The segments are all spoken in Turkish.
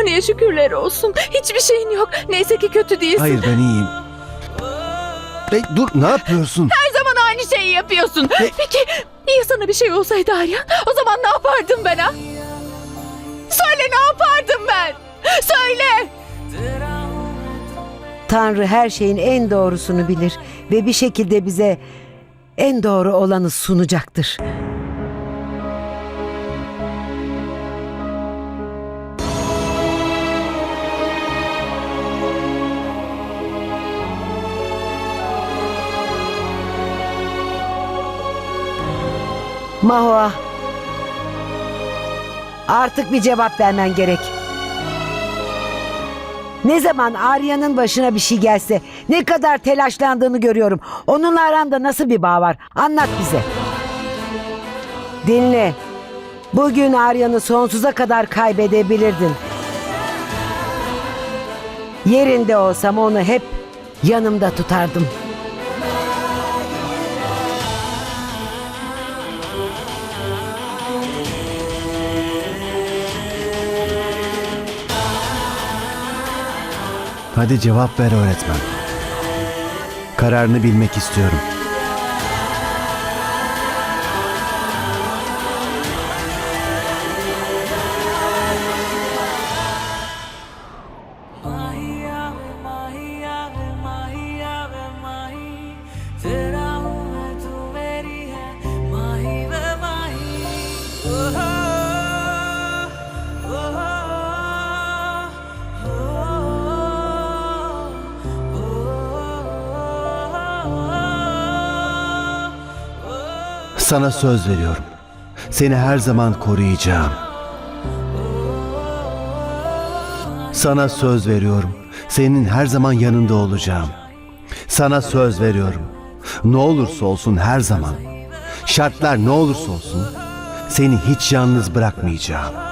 Tanrı'ya şükürler olsun. Hiçbir şeyin yok. Neyse ki kötü değilsin. Hayır ben iyiyim. Hey, dur ne yapıyorsun? Her zaman aynı şeyi yapıyorsun. Peki ya sana bir şey olsaydı Aryan? O zaman ne yapardım ben ha? Söyle ne yapardım ben? Söyle. Tanrı her şeyin en doğrusunu bilir ve bir şekilde bize en doğru olanı sunacaktır. Mahua. Artık bir cevap vermen gerek. Ne zaman Arya'nın başına bir şey gelse ne kadar telaşlandığını görüyorum. Onunla aranda nasıl bir bağ var? Anlat bize. Dinle. Bugün Arya'nı sonsuza kadar kaybedebilirdin. Yerinde olsam onu hep yanımda tutardım. Hadi cevap ver öğretmen. Kararını bilmek istiyorum. Sana söz veriyorum. Seni her zaman koruyacağım. Sana söz veriyorum. Senin her zaman yanında olacağım. Sana söz veriyorum. Ne olursa olsun her zaman. Şartlar ne olursa olsun seni hiç yalnız bırakmayacağım.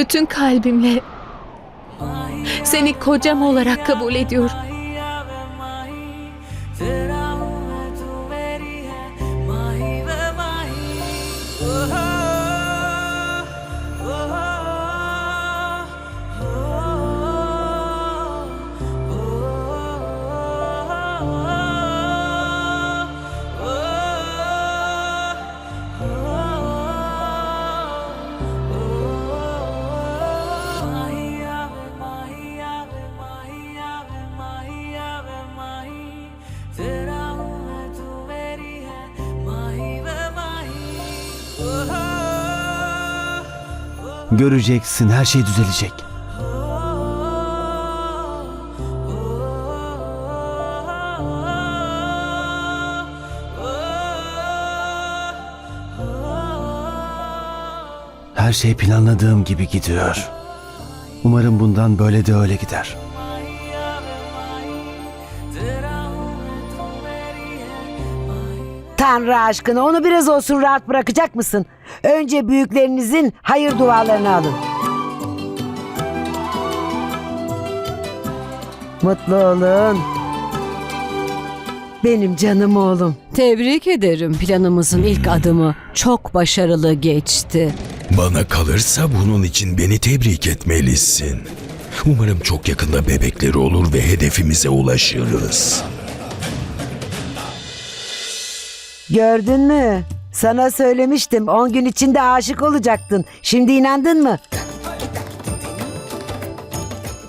Bütün kalbimle seni kocam olarak kabul ediyorum. Göreceksin her şey düzelecek. Her şey planladığım gibi gidiyor. Umarım bundan böyle de öyle gider. Tanrı aşkına onu biraz olsun rahat bırakacak mısın? Önce büyüklerinizin hayır dualarını alın. Mutlu olun. Benim canım oğlum. Tebrik ederim. Planımızın ilk adımı çok başarılı geçti. Bana kalırsa bunun için beni tebrik etmelisin. Umarım çok yakında bebekleri olur ve hedefimize ulaşırız. Gördün mü? Sana söylemiştim 10 gün içinde aşık olacaktın. Şimdi inandın mı?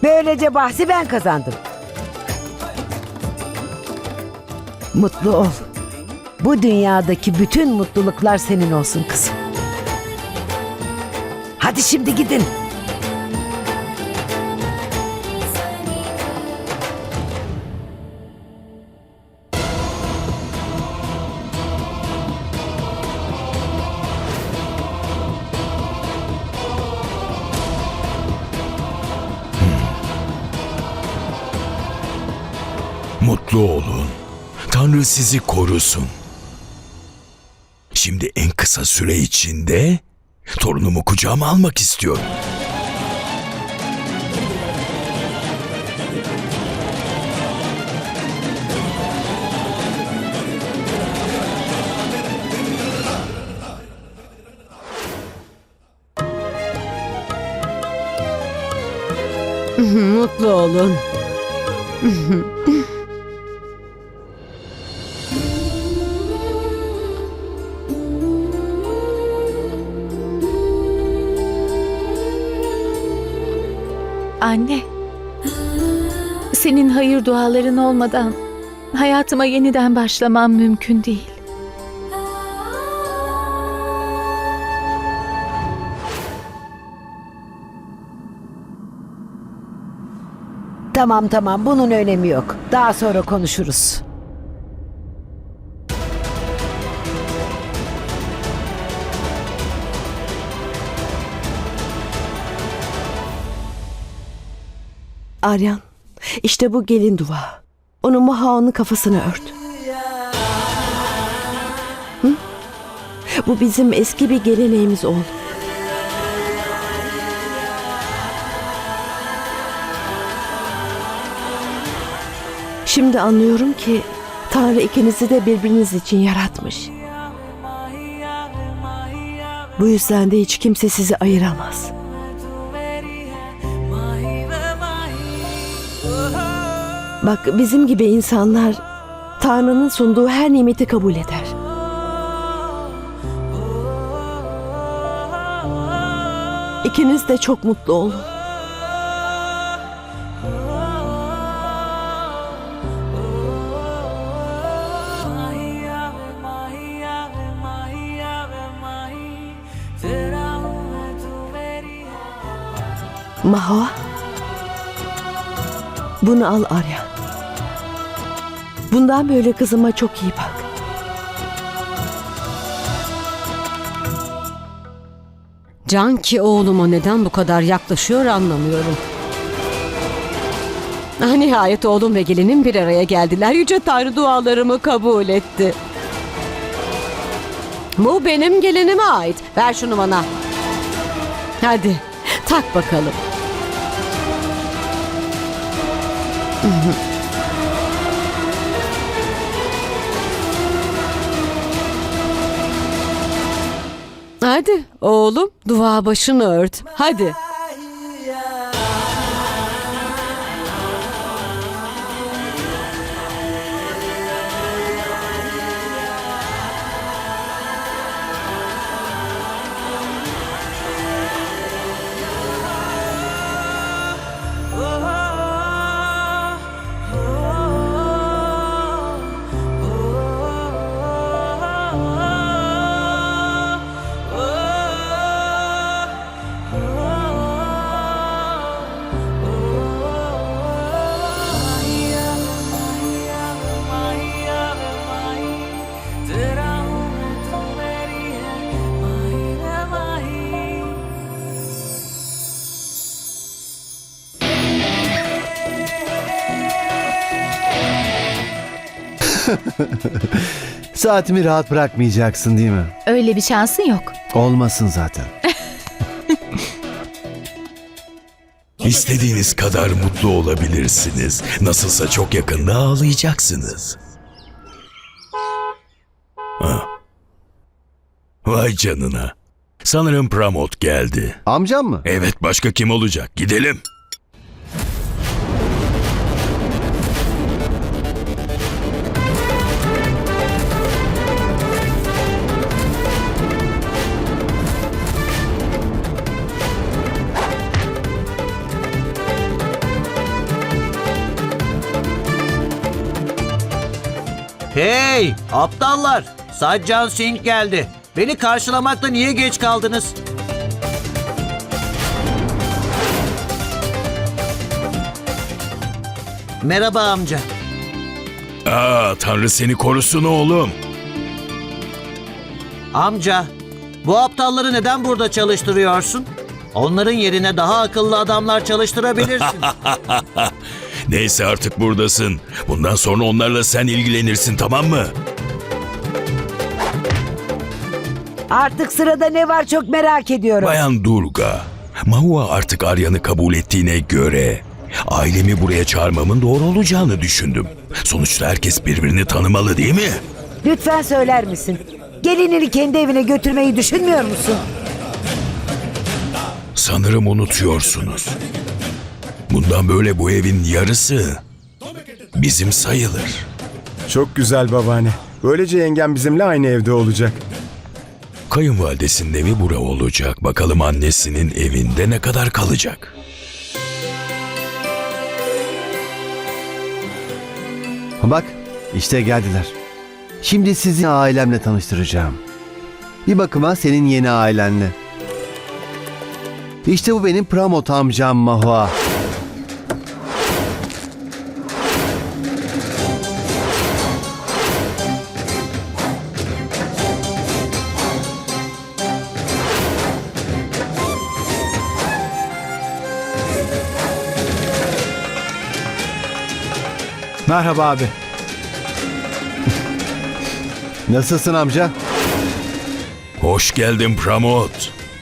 Böylece bahsi ben kazandım. Mutlu ol. Bu dünyadaki bütün mutluluklar senin olsun kızım. Hadi şimdi gidin. Tanrı sizi korusun. Şimdi en kısa süre içinde torunumu kucağıma almak istiyorum. Mutlu olun. Anne. Senin hayır duaların olmadan hayatıma yeniden başlamam mümkün değil. Tamam tamam bunun önemi yok. Daha sonra konuşuruz. Aryan, işte bu gelin dua. Onu Mahaon'un kafasına ört. Hı? Bu bizim eski bir geleneğimiz oğlum. Şimdi anlıyorum ki Tanrı ikinizi de birbiriniz için yaratmış. Bu yüzden de hiç kimse sizi ayıramaz. Bak bizim gibi insanlar Tanrı'nın sunduğu her nimeti kabul eder. İkiniz de çok mutlu olun. Maha. Bunu al Arya. Bundan böyle kızıma çok iyi bak. Can ki oğluma neden bu kadar yaklaşıyor anlamıyorum. Ah, Nihayet oğlum ve gelinim bir araya geldiler. Yüce Tanrı dualarımı kabul etti. Bu benim gelinime ait. Ver şunu bana. Hadi tak bakalım. Hadi oğlum dua başını ört. Hadi. Saatimi rahat bırakmayacaksın değil mi? Öyle bir şansın yok. Olmasın zaten. İstediğiniz kadar mutlu olabilirsiniz. Nasılsa çok yakında ağlayacaksınız. Ha. Vay canına. Sanırım Pramod geldi. Amcam mı? Evet başka kim olacak? Gidelim. Hey aptallar! Sajjan Singh geldi. Beni karşılamakta niye geç kaldınız? Merhaba amca. Aa, Tanrı seni korusun oğlum. Amca, bu aptalları neden burada çalıştırıyorsun? Onların yerine daha akıllı adamlar çalıştırabilirsin. Neyse artık buradasın. Bundan sonra onlarla sen ilgilenirsin tamam mı? Artık sırada ne var çok merak ediyorum. Bayan Durga, Mahua artık Arya'nı kabul ettiğine göre ailemi buraya çağırmamın doğru olacağını düşündüm. Sonuçta herkes birbirini tanımalı değil mi? Lütfen söyler misin? Gelinini kendi evine götürmeyi düşünmüyor musun? Sanırım unutuyorsunuz. Bundan böyle bu evin yarısı bizim sayılır. Çok güzel babaanne. Böylece yengem bizimle aynı evde olacak. Kayınvalidesinin evi bura olacak. Bakalım annesinin evinde ne kadar kalacak. Bak işte geldiler. Şimdi sizi ailemle tanıştıracağım. Bir bakıma senin yeni ailenle. İşte bu benim Pramot amcam Mahua. Merhaba abi. Nasılsın amca? Hoş geldin Pramod.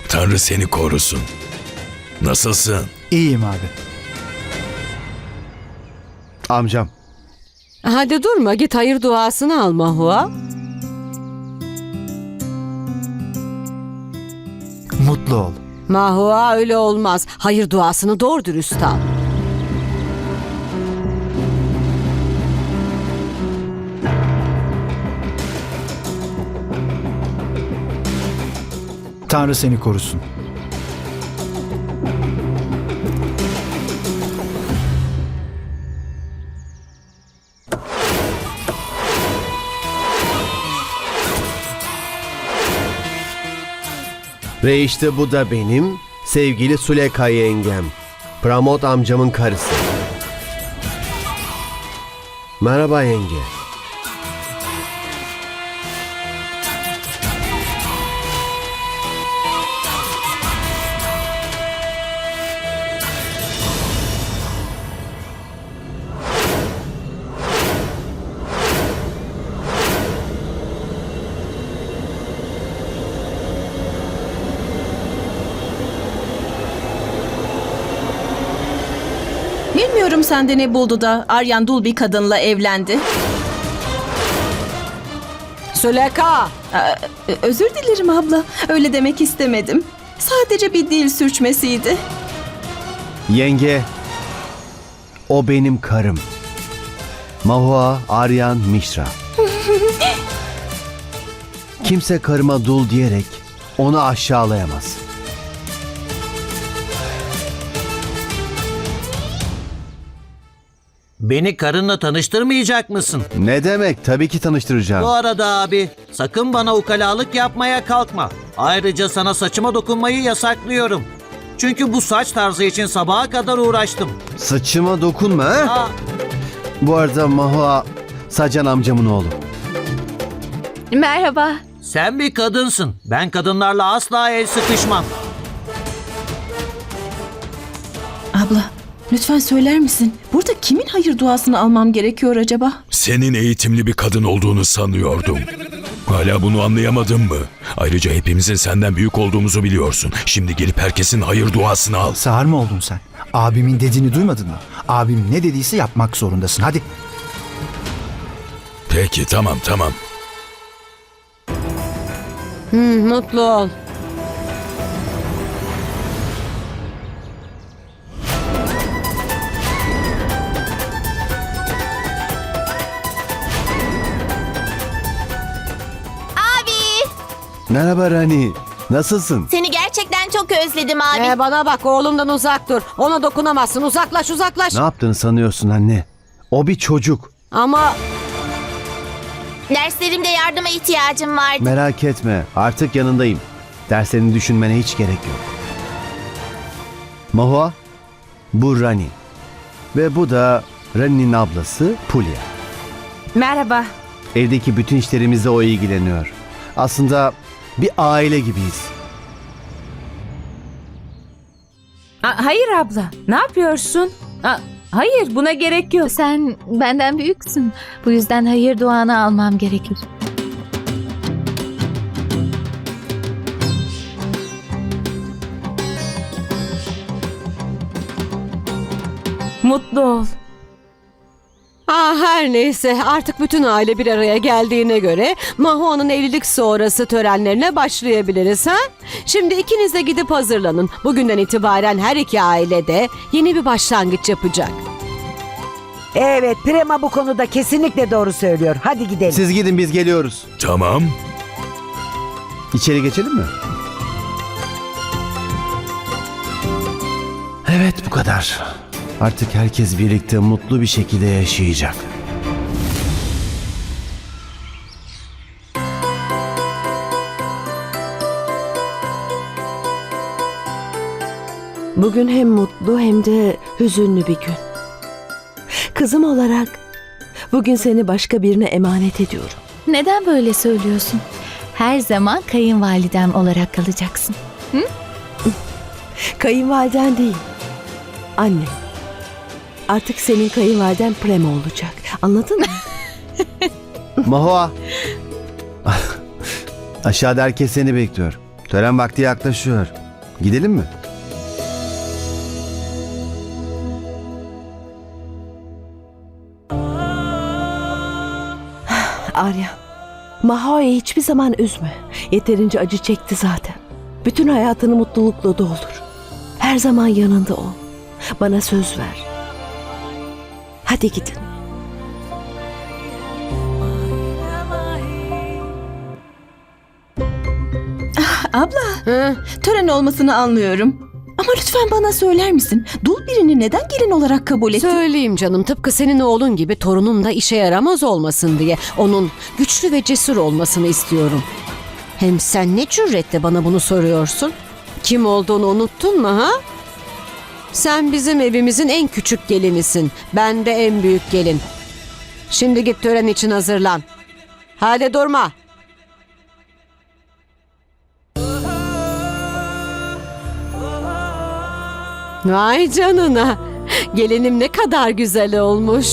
Tanrı seni korusun. Nasılsın? İyiyim abi. Amcam. Hadi durma git hayır duasını al Mahua. Mutlu ol. Mahua öyle olmaz. Hayır duasını doğru dürüst al. Tanrı seni korusun. Ve işte bu da benim sevgili Suleka yengem. Pramod amcamın karısı. Merhaba yenge. Bilmiyorum sende ne buldu da Aryan dul bir kadınla evlendi. Süleka. Aa, e, özür dilerim abla. Öyle demek istemedim. Sadece bir dil sürçmesiydi. Yenge. O benim karım. Mahua Aryan Mishra. Kimse karıma dul diyerek onu aşağılayamaz. Beni karınla tanıştırmayacak mısın? Ne demek? Tabii ki tanıştıracağım. Bu arada abi sakın bana ukalalık yapmaya kalkma. Ayrıca sana saçıma dokunmayı yasaklıyorum. Çünkü bu saç tarzı için sabaha kadar uğraştım. Saçıma dokunma ha? Aa, Bu arada Mahua Sacan amcamın oğlu. Merhaba. sen bir kadınsın. Ben kadınlarla asla el sıkışmam. Abla, lütfen söyler misin? Burada kimin hayır duasını almam gerekiyor acaba? Senin eğitimli bir kadın olduğunu sanıyordum. Hala bunu anlayamadın mı? Ayrıca hepimizin senden büyük olduğumuzu biliyorsun. Şimdi gelip herkesin hayır duasını al. Sağır mı oldun sen? Abimin dediğini duymadın mı? Abim ne dediyse yapmak zorundasın. Hadi. Peki tamam tamam. Hı, mutlu ol. Merhaba Rani. Nasılsın? seni gerçekten çok özledim abi. Ee, bana bak oğlumdan uzak dur. Ona dokunamazsın. Uzaklaş uzaklaş. Ne yaptığını sanıyorsun anne? O bir çocuk. Ama Derslerimde yardıma ihtiyacım vardı. Merak etme. Artık yanındayım. Derslerini düşünmene hiç gerek yok. Mahua, bu Rani. Ve bu da Rani'nin ablası Pulya. Merhaba. Evdeki bütün işlerimizle o ilgileniyor. Aslında bir aile gibiyiz. Aa, hayır abla. Ne yapıyorsun? Aa, Hayır buna gerek yok. Sen benden büyüksün. Bu yüzden hayır duanı almam gerekir. Mutlu ol. Ah her neyse artık bütün aile bir araya geldiğine göre Mahua'nın evlilik sonrası törenlerine başlayabiliriz ha? Şimdi ikiniz de gidip hazırlanın. Bugünden itibaren her iki aile de yeni bir başlangıç yapacak. Evet Prema bu konuda kesinlikle doğru söylüyor. Hadi gidelim. Siz gidin biz geliyoruz. Tamam. İçeri geçelim mi? Evet bu kadar. Artık herkes birlikte mutlu bir şekilde yaşayacak. Bugün hem mutlu hem de hüzünlü bir gün. Kızım olarak bugün seni başka birine emanet ediyorum. Neden böyle söylüyorsun? Her zaman kayınvalidem olarak kalacaksın. Kayınvaliden değil. Anne. Artık senin kayınvaliden Prema olacak. Anladın mı? Mahua. Aşağıda herkes seni bekliyor. Tören vakti yaklaşıyor. Gidelim mi? Arya. Mahoa'yı hiçbir zaman üzme. Yeterince acı çekti zaten. Bütün hayatını mutlulukla doldur. Her zaman yanında ol. Bana söz ver. Hadi gidin. Abla, Hı? tören olmasını anlıyorum. Ama lütfen bana söyler misin? Dul birini neden gelin olarak kabul ettin? Söyleyeyim canım tıpkı senin oğlun gibi torunun da işe yaramaz olmasın diye. Onun güçlü ve cesur olmasını istiyorum. Hem sen ne cüretle bana bunu soruyorsun? Kim olduğunu unuttun mu ha? Sen bizim evimizin en küçük gelinisin. Ben de en büyük gelin. Şimdi git tören için hazırlan. Hadi durma. Vay canına. Gelinim ne kadar güzel olmuş.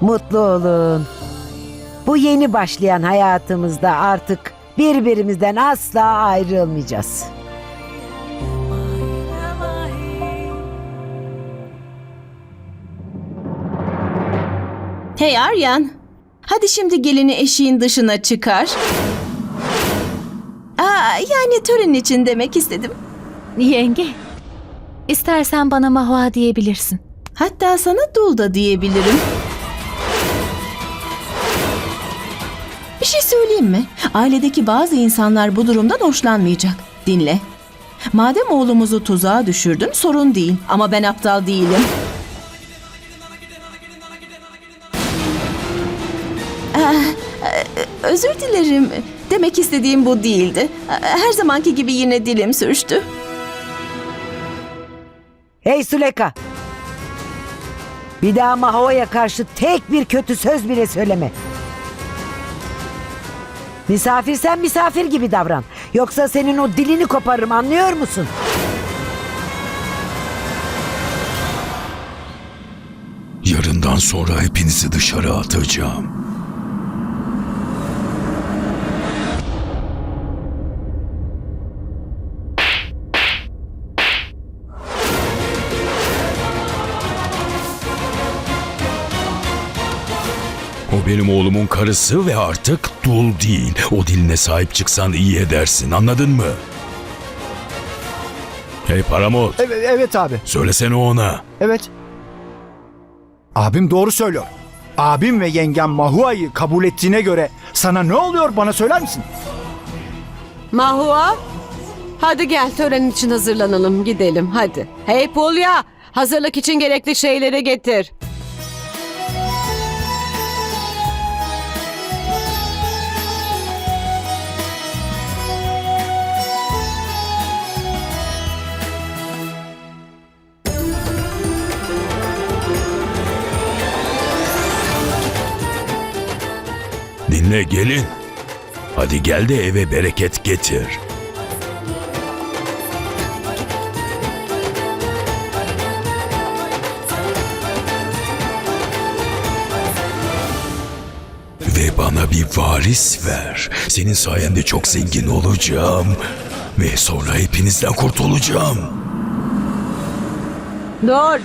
Mutlu olun. Bu yeni başlayan hayatımızda artık birbirimizden asla ayrılmayacağız. Hey Aryan, hadi şimdi gelini eşiğin dışına çıkar. Aa, yani tören için demek istedim. Yenge, istersen bana Mahua diyebilirsin. Hatta sana dul da diyebilirim. Söyleyeyim mi? Ailedeki bazı insanlar bu durumdan hoşlanmayacak. Dinle. Madem oğlumuzu tuzağa düşürdün sorun değil. Ama ben aptal değilim. E, özür dilerim. Demek istediğim bu değildi. Her zamanki gibi yine dilim sürçtü. Hey Süleka! Bir daha Mahoa'ya karşı tek bir kötü söz bile söyleme. Misafirsen misafir gibi davran. Yoksa senin o dilini koparırım anlıyor musun? Yarından sonra hepinizi dışarı atacağım. O benim oğlumun karısı ve artık dul değil. O diline sahip çıksan iyi edersin anladın mı? Hey Paramot Evet, evet abi. söylesene ona. Evet. Abim doğru söylüyor. Abim ve yengem Mahua'yı kabul ettiğine göre sana ne oluyor bana söyler misin? Mahua, hadi gel tören için hazırlanalım gidelim hadi. Hey Polya, hazırlık için gerekli şeyleri getir. Dinle gelin. Hadi gel de eve bereket getir. Ve bana bir varis ver. Senin sayende çok zengin olacağım. Ve sonra hepinizden kurtulacağım. Dur.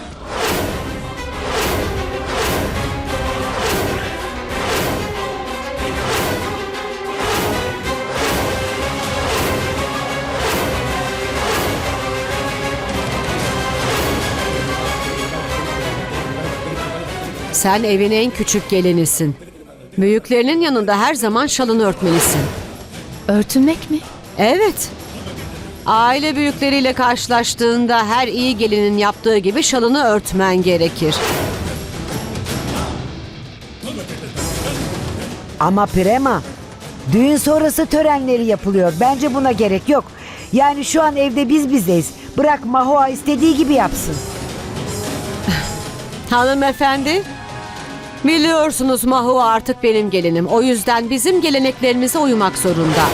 Sen evin en küçük gelinisin. Büyüklerinin yanında her zaman şalını örtmelisin. Örtünmek mi? Evet. Aile büyükleriyle karşılaştığında her iyi gelinin yaptığı gibi şalını örtmen gerekir. Ama Prema, düğün sonrası törenleri yapılıyor. Bence buna gerek yok. Yani şu an evde biz bizeyiz. Bırak Mahua istediği gibi yapsın. Hanımefendi, biliyorsunuz Mahu artık benim gelinim. O yüzden bizim geleneklerimize uymak zorunda.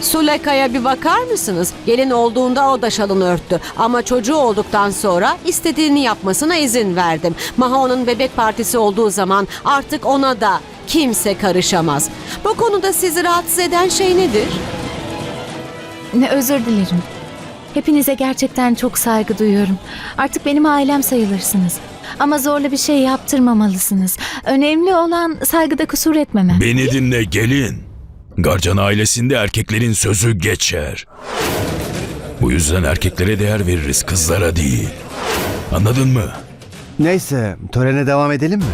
Suleka'ya bir bakar mısınız? Gelin olduğunda o da şalını örttü. Ama çocuğu olduktan sonra istediğini yapmasına izin verdim. Maho'nun bebek partisi olduğu zaman artık ona da kimse karışamaz. Bu konuda sizi rahatsız eden şey nedir? Ne özür dilerim. Hepinize gerçekten çok saygı duyuyorum. Artık benim ailem sayılırsınız. Ama zorla bir şey yaptırmamalısınız. Önemli olan saygıda kusur etmeme. Beni dinle gelin. Garcan ailesinde erkeklerin sözü geçer. Bu yüzden erkeklere değer veririz, kızlara değil. Anladın mı? Neyse törene devam edelim mi?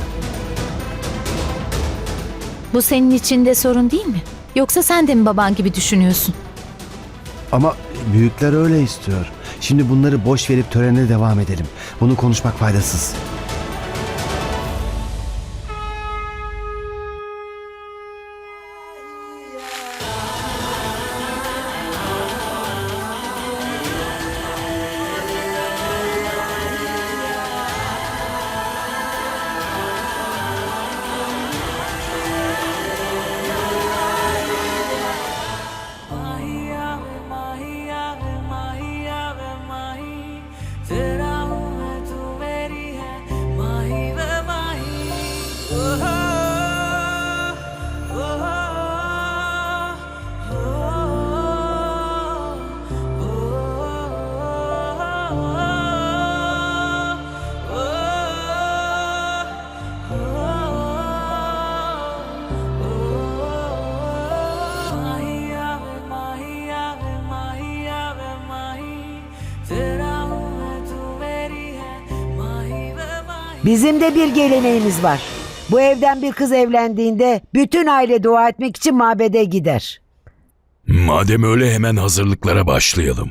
Bu senin için de sorun değil mi? Yoksa sen de mi baban gibi düşünüyorsun? Ama büyükler öyle istiyor. Şimdi bunları boş verip törene devam edelim. Bunu konuşmak faydasız. Bizim de bir geleneğimiz var. Bu evden bir kız evlendiğinde bütün aile dua etmek için mabede gider. Madem öyle hemen hazırlıklara başlayalım.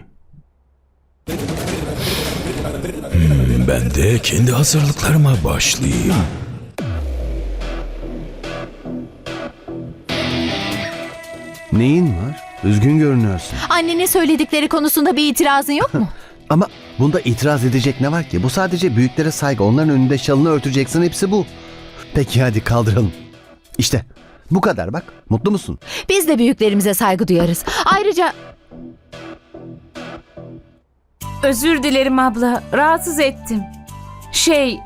Hmm, ben de kendi hazırlıklarıma başlayayım. Neyin var? Üzgün görünüyorsun. Annenin söyledikleri konusunda bir itirazın yok mu? Ama bunda itiraz edecek ne var ki? Bu sadece büyüklere saygı. Onların önünde şalını örteceksin. Hepsi bu. Peki hadi kaldıralım. İşte bu kadar bak. Mutlu musun? Biz de büyüklerimize saygı duyarız. Ayrıca Özür dilerim abla. Rahatsız ettim. Şey,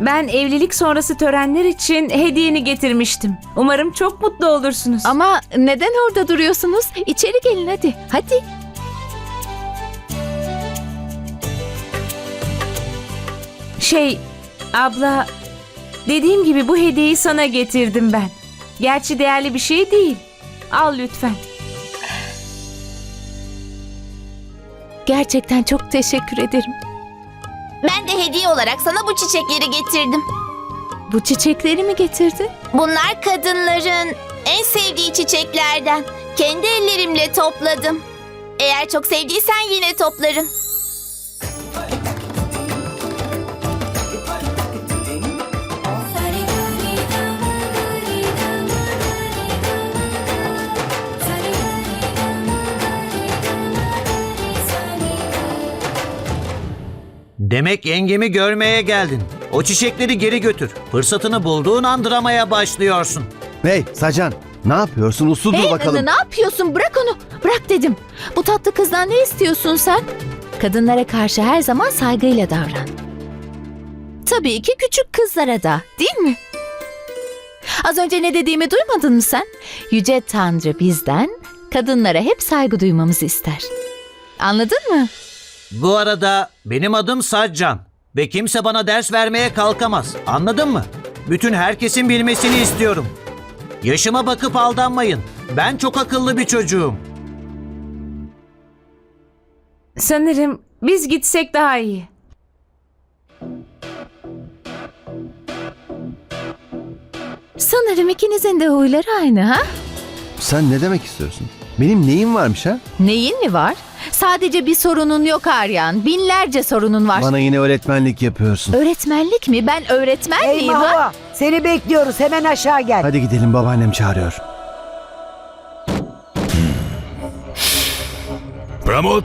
ben evlilik sonrası törenler için hediyeni getirmiştim. Umarım çok mutlu olursunuz. ama neden orada duruyorsunuz? İçeri gelin hadi. Hadi. Şey, abla, dediğim gibi bu hediyeyi sana getirdim ben. Gerçi değerli bir şey değil. Al lütfen. Gerçekten çok teşekkür ederim. Ben de hediye olarak sana bu çiçekleri getirdim. Bu çiçekleri mi getirdin? Bunlar kadınların en sevdiği çiçeklerden. Kendi ellerimle topladım. Eğer çok sevdiysen yine toplarım. Demek yengemi görmeye geldin. O çiçekleri geri götür. Fırsatını bulduğun an dramaya başlıyorsun. Hey Sacan ne yapıyorsun? Uslu Hey dur bakalım. ne yapıyorsun? Bırak onu. Bırak dedim. Bu tatlı kızdan ne istiyorsun sen? Kadınlara karşı her zaman saygıyla davran. Tabii ki küçük kızlara da değil mi? Az önce ne dediğimi duymadın mı sen? Yüce Tanrı bizden kadınlara hep saygı duymamızı ister. Anladın mı? Bu arada benim adım Sajjan ve kimse bana ders vermeye kalkamaz. Anladın mı? Bütün herkesin bilmesini istiyorum. Yaşıma bakıp aldanmayın. Ben çok akıllı bir çocuğum. Sanırım biz gitsek daha iyi. Sanırım ikinizin de huyları aynı ha? Sen ne demek istiyorsun? Benim neyim varmış ha? Neyin mi var? Sadece bir sorunun yok Aryan. Binlerce sorunun var. Bana yine öğretmenlik yapıyorsun. Öğretmenlik mi? Ben öğretmen Hey miyim ha? Seni bekliyoruz hemen aşağı gel. Hadi gidelim babaannem çağırıyor. Pramod,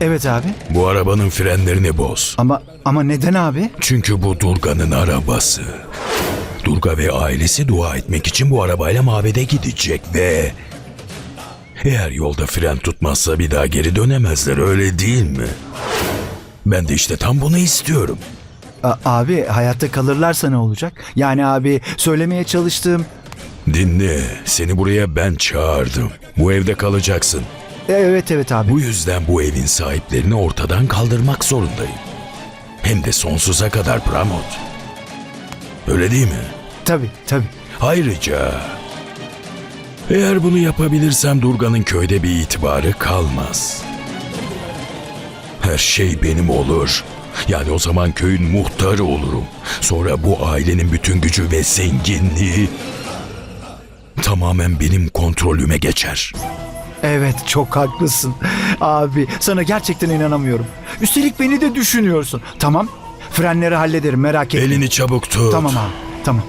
Evet abi. bu arabanın frenlerini boz. Ama ama neden abi? Çünkü bu Durga'nın arabası. Durga ve ailesi dua etmek için bu arabayla mabede gidecek ve... Eğer yolda fren tutmazsa bir daha geri dönemezler öyle değil mi? Ben de işte tam bunu istiyorum. A- abi hayatta kalırlarsa ne olacak? Yani abi söylemeye çalıştığım... Dinle, seni buraya ben çağırdım. Bu evde kalacaksın. E, Evet evet abi. Bu yüzden bu evin sahiplerini ortadan kaldırmak zorundayım. Hem de sonsuza kadar Pramod. Öyle değil mi? Tabii tabii. Ayrıca eğer bunu yapabilirsem Durga'nın köyde bir itibarı kalmaz. Her şey benim olur. Yani o zaman köyün muhtarı olurum. Sonra bu ailenin bütün gücü ve zenginliği tamamen benim kontrolüme geçer. Evet çok haklısın. Abi sana gerçekten inanamıyorum. Üstelik beni de düşünüyorsun. Tamam. Frenleri hallederim merak etme. Elini çabuk tut. Tamam abi. Tamam.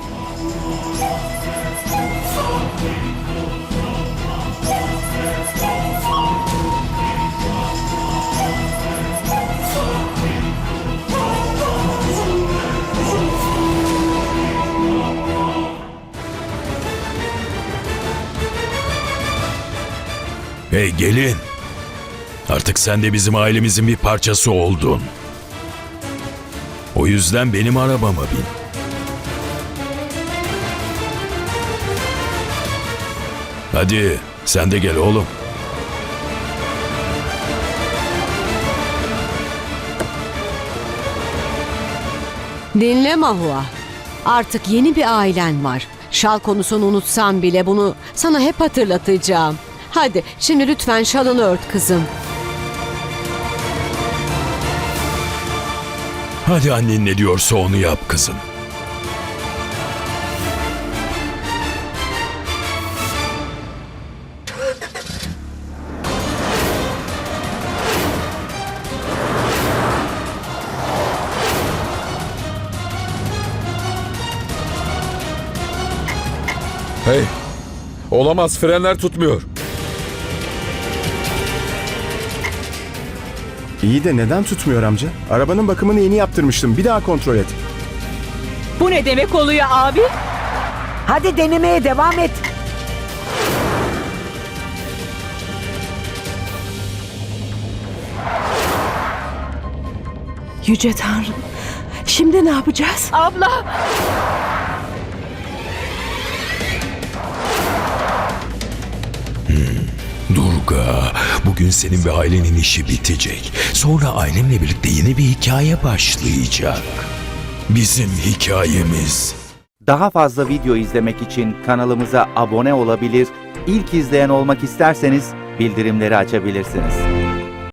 Hey gelin. Artık sen de bizim ailemizin bir parçası oldun. O yüzden benim arabama bin. Hadi sen de gel oğlum. Dinle Mahua. Artık yeni bir ailen var. Şal konusunu unutsan bile bunu sana hep hatırlatacağım. Hadi şimdi lütfen şalını ört kızım. Hadi annen ne diyorsa onu yap kızım. Hey! Olamaz frenler tutmuyor. İyi de neden tutmuyor amca? Arabanın bakımını yeni yaptırmıştım. Bir daha kontrol et. Bu ne demek oluyor abi? Hadi denemeye devam et. Yüce Tanrım. Şimdi ne yapacağız? Abla! Durga, bugün senin ve ailenin işi bitecek. Sonra ailemle birlikte yeni bir hikaye başlayacak. Bizim hikayemiz. Daha fazla video izlemek için kanalımıza abone olabilir, ilk izleyen olmak isterseniz bildirimleri açabilirsiniz.